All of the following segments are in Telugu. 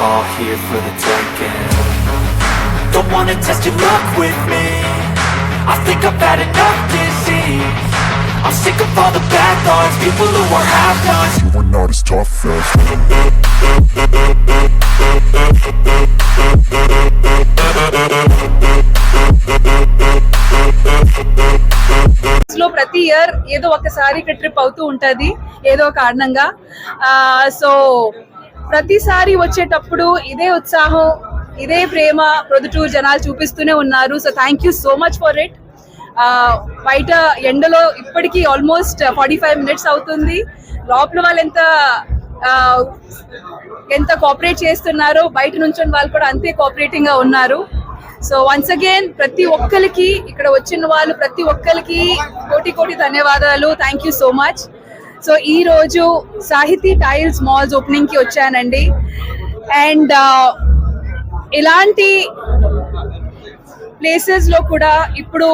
all here for the taking. Don't wanna test your luck with me. I think I've had enough disease. I'm sick of all the bad thoughts, people who are half-nots. You were not as tough as లో ప్రతి ఇయర్ ఏదో ఒకసారి ఇక్కడ ట్రిప్ అవుతూ ఉంటది ఏదో కారణంగా సో ప్రతిసారి వచ్చేటప్పుడు ఇదే ఉత్సాహం ఇదే ప్రేమ ప్రొద్దుటూరు జనాలు చూపిస్తూనే ఉన్నారు. So thank you so much for it బయట ఎండలో ఇప్పటికీ ఆల్మోస్ట్ ఫార్టీ ఫైవ్ మినిట్స్ అవుతుంది. లోపల వాళ్ళు ఎంత ఆ, ఎంత కోఆపరేట్ చేస్తున్నారో బయట నుంచి వాళ్ళు కూడా అంతే కోఆపరేటింగ్గా ఉన్నారు. సో వన్స్ అగైన్ ప్రతి ఒక్కరికి ఇక్కడ వచ్చిన వాళ్ళు ప్రతి ఒక్కరికి కోటి కోటి ధన్యవాదాలు. Thank you so much so ఈ రోజు సాహితీ టైల్స్ మాల్స్ ఓపెనింగ్కి వచ్చానండి. అండ్ ఇలాంటి ప్లేసెస్లో కూడా ఇప్పుడు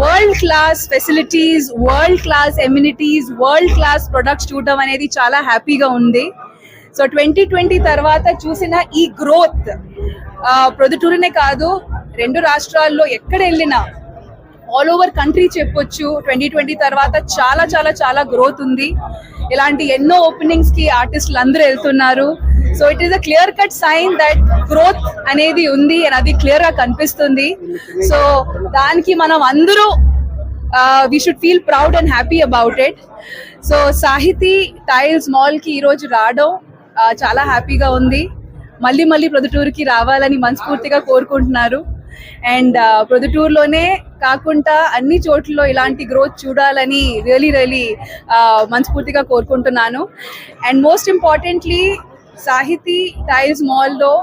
world class facilities world class amenities world class products చూడడం అనేది చాలా హ్యాపీగా ఉంది. సో ట్వంటీ ట్వంటీ తర్వాత చూసిన ఈ గ్రోత్ ప్రొదుటూరునే కాదు రెండు రాష్ట్రాల్లో ఎక్కడ వెళ్ళినా ఆల్ ఓవర్ కంట్రీ చెప్పొచ్చు. ట్వంటీ ట్వంటీ తర్వాత చాలా చాలా చాలా గ్రోత్ ఉంది. ఇలాంటి ఎన్నో ఓపెనింగ్స్కి ఆర్టిస్టులు అందరూ వెళ్తున్నారు. So it is a clear cut sign that growth అనేది ఉంది అని అది క్లియర్గా కనిపిస్తుంది. సో దానికి మనం అందరూ we should feel proud and happy about it so Sahithi tiles మాల్కి ఈరోజు రావడం చాలా హ్యాపీగా ఉంది. మళ్ళీ మళ్ళీ ప్రొద్దుటూరుకి రావాలని మనస్ఫూర్తిగా కోరుకుంటున్నారు. అండ్ uh, ప్రొద్దుటూరులోనే కాకుండా అన్ని చోట్లలో ఇలాంటి గ్రోత్ చూడాలని రియలీ రియలీ uh, మనస్ఫూర్తిగా కోరుకుంటున్నాను. And most importantly Sahithi tiles మాల్లో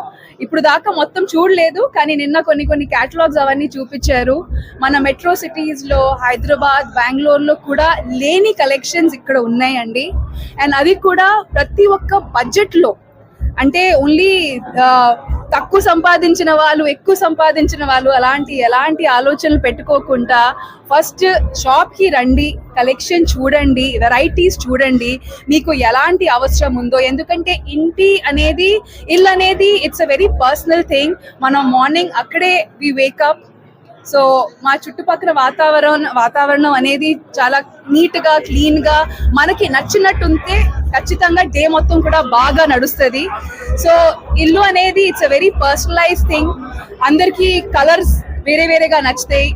ఇప్పుడు దాకా మొత్తం చూడలేదు కానీ నిన్న కొన్ని కొన్ని క్యాటలాగ్స్ అవన్నీ చూపించారు. మన మెట్రో సిటీస్లో హైదరాబాద్ బెంగళూరులో కూడా లేని కలెక్షన్స్ ఇక్కడ ఉన్నాయండి. అండ్ అది కూడా ప్రతి ఒక్క బడ్జెట్లో. అంటే ఓన్లీ తక్కువ సంపాదించిన వాళ్ళు ఎక్కువ సంపాదించిన వాళ్ళు అలాంటి ఎలాంటి ఆలోచనలు పెట్టుకోకుండా ఫస్ట్ షాప్కి రండి కలెక్షన్ చూడండి వెరైటీస్ చూడండి మీకు ఎలాంటి అవసరం ఉందో. ఎందుకంటే ఇంటి అనేది ఇల్లు అనేది it's a very personal thing మనం మార్నింగ్ అక్కడే వి వేకప్ సో మా చుట్టుపక్కల వాతావరణం వాతావరణం అనేది చాలా నీట్గా క్లీన్గా మనకి నచ్చినట్టు ఉంటే ఖచ్చితంగా డే మొత్తం కూడా బాగా నడుస్తుంది. సో ఇల్లు అనేది it's a very personalise thing అందరికి కలర్స్ వేరే వేరేగా నచ్చుతాయి.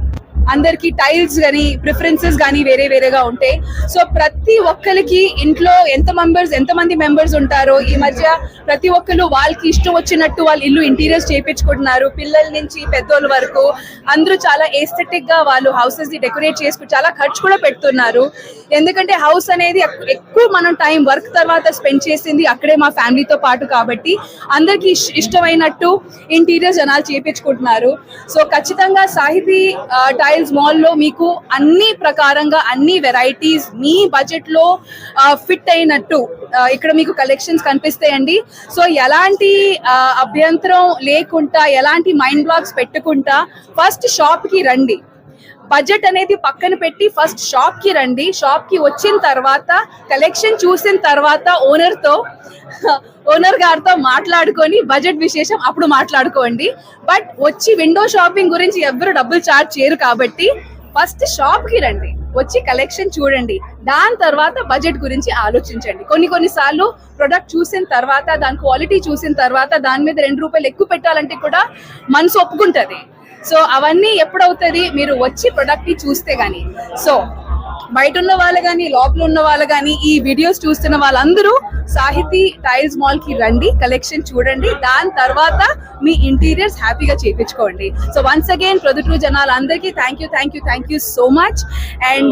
అందరికీ టైల్స్ కానీ ప్రిఫరెన్సెస్ కానీ వేరే వేరేగా ఉంటాయి సో ప్రతి ఒక్కరికి ఇంట్లో ఎంత మెంబర్స్ ఎంత మంది మెంబర్స్ ఉంటారో ఈ మధ్య ప్రతి ఒక్కరు వాళ్ళకి ఇష్టం వచ్చినట్టు వాళ్ళు ఇల్లు ఇంటీరియర్స్ చేయించుకుంటున్నారు పిల్లల నుంచి పెద్దోళ్ళ వరకు అందరూ చాలా ఎస్థెటిక్గా వాళ్ళు హౌసెస్ని డెకరేట్ చేసుకుని చాలా ఖర్చు కూడా పెడుతున్నారు. ఎందుకంటే హౌస్ అనేది ఎక్కువ మనం టైం వర్క్ తర్వాత స్పెండ్ చేసింది అక్కడే మా ఫ్యామిలీతో పాటు కాబట్టి అందరికి ఇష్టమైనట్టు ఇంటీరియర్ జనాలు చేపించుకుంటున్నారు. సో ఖచ్చితంగా సాహితీ టైల్ టైల్స్ మాల్లో మీకు అన్ని ప్రకారంగా అన్ని వెరైటీస్ మీ బడ్జెట్లో ఫిట్ అయినట్టు ఇక్కడ మీకు కలెక్షన్స్ కనిపిస్తాయండి. సో ఎలాంటి ఆ, అభ్యంతరం లేకుండా ఎలాంటి మైండ్ బ్లాక్స్ పెట్టుకుంటా ఫస్ట్ షాప్కి రండి. బడ్జెట్ అనేది పక్కన పెట్టి ఫస్ట్ షాప్కి రండి. షాప్కి వచ్చిన తర్వాత కలెక్షన్ చూసిన తర్వాత ఓనర్తో ఓనర్ గారితో మాట్లాడుకొని బడ్జెట్ విశేషం అప్పుడు మాట్లాడుకోండి. బట్ వచ్చి విండో షాపింగ్ గురించి ఎవరు డబ్బులు చార్జ్ చేయరు కాబట్టి ఫస్ట్ షాప్కి రండి. వచ్చి కలెక్షన్ చూడండి. దాని తర్వాత బడ్జెట్ గురించి ఆలోచించండి. కొన్ని కొన్ని సార్లు ప్రొడక్ట్ చూసిన తర్వాత దాని క్వాలిటీ చూసిన తర్వాత దాని మీద రెండు రూపాయలు ఎక్కువ పెట్టాలంటే కూడా మనసు ఒప్పుకుంటుంది. సో అవన్నీ ఎప్పుడవుతుంది? మీరు వచ్చి ప్రొడక్ట్ని చూస్తే గానీ. సో బయట ఉన్న వాళ్ళు కానీ లోపల ఉన్న వాళ్ళు కానీ ఈ వీడియోస్ చూస్తున్న వాళ్ళందరూ సాహితీ టైల్స్ మాల్కి రండి కలెక్షన్ చూడండి. దాని తర్వాత మీ ఇంటీరియర్స్ హ్యాపీగా చేపించుకోండి. సో వన్స్ అగైన్ ప్రొద్దుటూరు జనాలందరికీ thank you thank you thank you so much and